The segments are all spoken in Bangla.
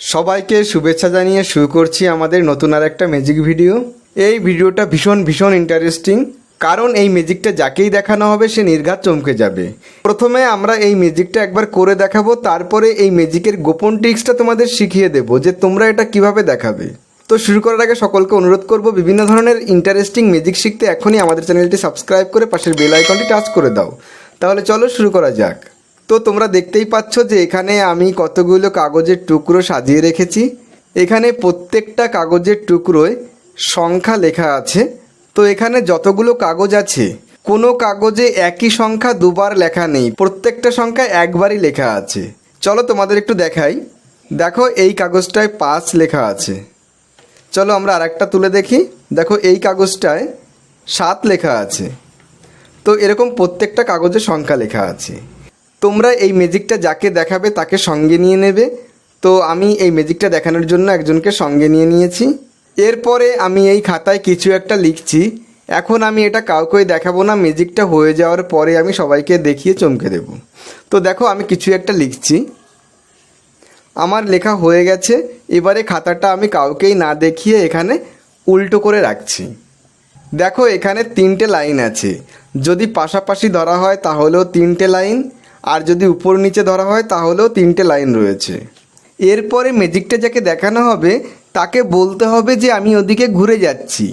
সবাইকে শুভেচ্ছা জানিয়ে শুরু করছি আমাদের নতুন আর একটা ম্যাজিক ভিডিও এই ভিডিওটা ভীষণ ভীষণ ইন্টারেস্টিং কারণ এই ম্যাজিকটা যাকেই দেখানো হবে, সে নির্ঘাত চমকে যাবে। প্রথমে আমরা এই ম্যাজিকটা একবার করে দেখাবো, তারপরে এই ম্যাজিকের গোপন ট্রিক্সটা তোমাদের শিখিয়ে দেবো, যে তোমরা এটা কীভাবে দেখাবে। তো শুরু করার আগে সকলকে অনুরোধ করব, বিভিন্ন ধরনের ইন্টারেস্টিং ম্যাজিক শিখতে এখনই আমাদের চ্যানেলটি সাবস্ক্রাইব করে পাশের বেল আইকনটি টাচ করে দাও। তাহলে চলো শুরু করা যাক। তো তোমরা দেখতেই পাচ্ছ যে এখানে আমি কতগুলো কাগজের টুকরো সাজিয়ে রেখেছি। এখানে প্রত্যেকটা কাগজের টুকরোয় সংখ্যা লেখা আছে। তো এখানে যতগুলো কাগজ আছে, কোনো কাগজে একই সংখ্যা দুবার লেখা নেই, প্রত্যেকটা সংখ্যা একবারই লেখা আছে। চলো তোমাদের একটু দেখাই। দেখো, এই কাগজটায় পাঁচ লেখা আছে। চলো আমরা আরেকটা তুলে দেখি। দেখো, এই কাগজটায় সাত লেখা আছে। তো এরকম প্রত্যেকটা কাগজে সংখ্যা লেখা আছে। তোমরা এই ম্যাজিকটা যাকে দেখাবে তাকে সঙ্গে নিয়ে নেবে। তো আমি এই ম্যাজিকটা দেখানোর জন্য একজনকে সঙ্গে নিয়ে নিয়েছি। এরপরে আমি এই খাতায় কিছু একটা লিখছি। এখন আমি এটা কাউকেই দেখাবো না ম্যাজিকটা হয়ে যাওয়ার পরে আমি সবাইকে দেখিয়ে চমকে দেব। তো দেখো, আমি কিছু একটা লিখছি। আমার লেখা হয়ে গেছে। এবারে খাতাটা আমি কাউকেই না দেখিয়ে এখানে উল্টো করে রাখছি। দেখো, এখানে তিনটে লাইন আছে। যদি পাশাপাশি ধরা হয় তাহলেও তিনটে লাইন আর যদি উপর নিচে ধরা হয়, তাহলেও তিনটে লাইন রয়েছে। এরপরে ম্যাজিকটা যাকে দেখানো হবে, তাকে বলতে হবে যে, আমি ওদিকে ঘুরে যাচ্ছি।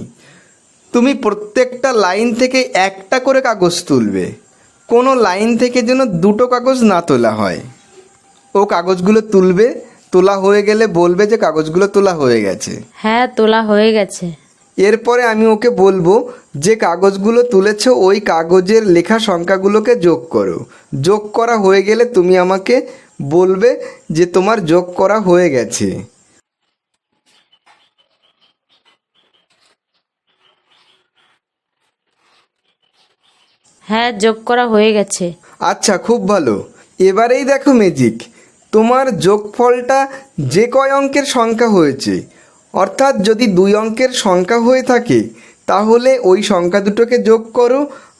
তুমি প্রত্যেকটা লাইন থেকে একটা করে কাগজ তুলবে। কোনো লাইন থেকে যেন দুটো কাগজ না তোলা হয়। ও কাগজগুলো তুলবে, তোলা হয়ে গেলে বলবে যে, কাগজগুলো তোলা হয়ে গেছে। হ্যাঁ তোলা হয়ে গেছে। এরপরে আমি ওকে বলব যে কাগজগুলো তুলেছো ওই কাগজের লেখা সংখ্যাগুলোকে যোগ করো। যোগ করা হয়ে গেলে তুমি আমাকে বলবে যে তোমার যোগ করা হয়ে গেছে। হ্যাঁ যোগ করা হয়ে গেছে। আচ্ছা খুব ভালো। এবারেই দেখো ম্যাজিক তোমার যোগফলটা যে কয় অঙ্কের সংখ্যা হয়েছে অর্থাৎ যদি দুই অঙ্কের সংখ্যা হয়ে থাকে তাহলে ওই সংখ্যা দুটোকে যোগ করো।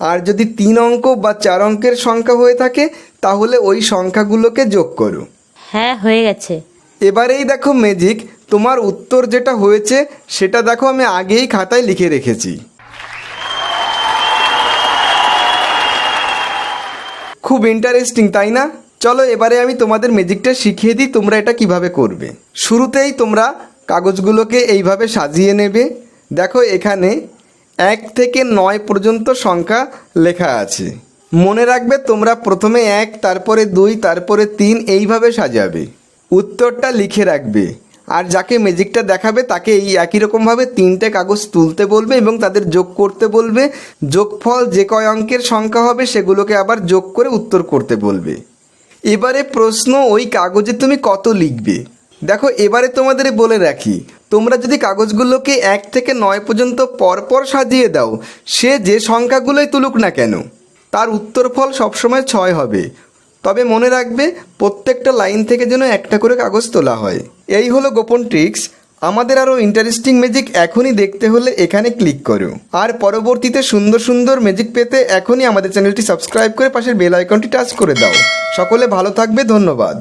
আর যদি তিন অঙ্ক বা চার অঙ্কের সংখ্যা হয়ে থাকে তাহলে ওই সংখ্যাগুলোকে যোগ করো। হ্যাঁ হয়ে গেছে। এবারেই দেখো ম্যাজিক তোমার উত্তর যেটা হয়েছে সেটা দেখো আমি আগেই খাতায় লিখে রেখেছি। খুব ইন্টারেস্টিং তাই না? চলো এবারে আমি তোমাদের ম্যাজিকটা শিখিয়ে দিই তোমরা এটা কীভাবে করবে। শুরুতেই তোমরা কাগজগুলোকে এইভাবে সাজিয়ে নেবে। দেখো এখানে এক থেকে নয় পর্যন্ত সংখ্যা লেখা আছে। মনে রাখবে তোমরা প্রথমে এক, তারপরে দুই, তারপরে তিন এইভাবে সাজাবে। উত্তরটা লিখে রাখবে। আর যাকে ম্যাজিকটা দেখাবে তাকে এই একই রকমভাবে তিনটে কাগজ তুলতে বলবে এবং তাদের যোগ করতে বলবে। যোগফল যে কয় অঙ্কের সংখ্যা হবে সেগুলোকে আবার যোগ করে উত্তর করতে বলবে। এবারে প্রশ্ন, ওই কাগজে তুমি কত লিখবে? দেখো, এবারে তোমাদের বলে রাখি, তোমরা যদি কাগজগুলোকে এক থেকে নয় পর্যন্ত পরপর সাজিয়ে দাও, সে যে সংখ্যাগুলোই তুলুক না কেন, তার উত্তরফল সবসময় ছয় হবে। তবে মনে রাখবে, প্রত্যেকটা লাইন থেকে যেন একটা করে কাগজ তোলা হয়। এই হলো গোপন ট্রিক্স। আমাদের আরও ইন্টারেস্টিং ম্যাজিক এখনই দেখতে হলে এখানে ক্লিক করো। আর পরবর্তীতে সুন্দর সুন্দর ম্যাজিক পেতে এখনই আমাদের চ্যানেলটি সাবস্ক্রাইব করে পাশের বেল আইকনটি টাচ করে দাও। সকলে ভালো থাকবে, ধন্যবাদ।